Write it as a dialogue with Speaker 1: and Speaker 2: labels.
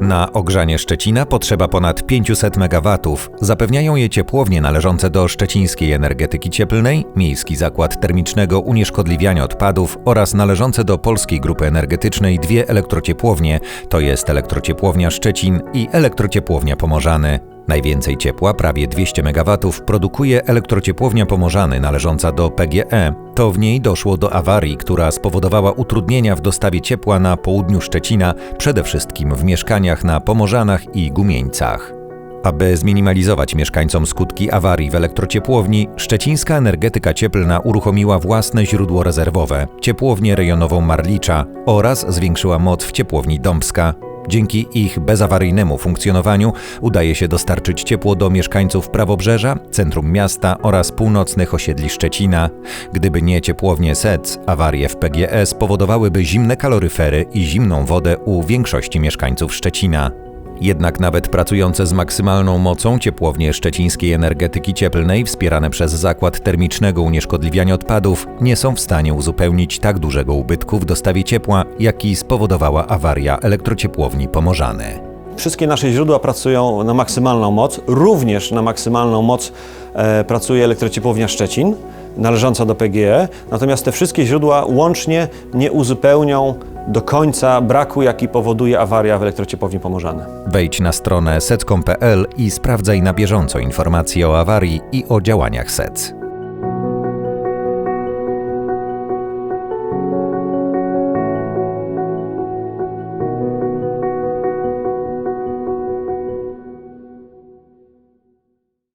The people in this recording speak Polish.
Speaker 1: Na ogrzanie Szczecina potrzeba ponad 500 MW. Zapewniają je ciepłownie należące do szczecińskiej energetyki cieplnej, Miejski Zakład Termicznego Unieszkodliwiania Odpadów oraz należące do Polskiej Grupy Energetycznej dwie elektrociepłownie, to jest elektrociepłownia Szczecin i elektrociepłownia Pomorzany. Najwięcej ciepła, prawie 200 MW, produkuje elektrociepłownia Pomorzany należąca do PGE. To w niej doszło do awarii, która spowodowała utrudnienia w dostawie ciepła na południu Szczecina, przede wszystkim w mieszkaniach na Pomorzanach i Gumieńcach. Aby zminimalizować mieszkańcom skutki awarii w elektrociepłowni, szczecińska energetyka cieplna uruchomiła własne źródło rezerwowe, ciepłownię rejonową Marlicza oraz zwiększyła moc w ciepłowni Dąbska. Dzięki ich bezawaryjnemu funkcjonowaniu udaje się dostarczyć ciepło do mieszkańców prawobrzeża, centrum miasta oraz północnych osiedli Szczecina. Gdyby nie ciepłownie SEC, awarie w PGE spowodowałyby zimne kaloryfery i zimną wodę u większości mieszkańców Szczecina. Jednak nawet pracujące z maksymalną mocą ciepłownie szczecińskiej energetyki cieplnej wspierane przez Zakład Termicznego Unieszkodliwiania Odpadów nie są w stanie uzupełnić tak dużego ubytku w dostawie ciepła, jaki spowodowała awaria elektrociepłowni Pomorzany.
Speaker 2: Wszystkie nasze źródła pracują na maksymalną moc. Również na maksymalną moc e, pracuje elektrociepłownia Szczecin, należąca do PGE. Natomiast te wszystkie źródła łącznie nie uzupełnią do końca braku, jaki powoduje awaria w elektrociepłowni Pomorzany.
Speaker 1: Wejdź na stronę sec.pl i sprawdzaj na bieżąco informacje o awarii i o działaniach SEC.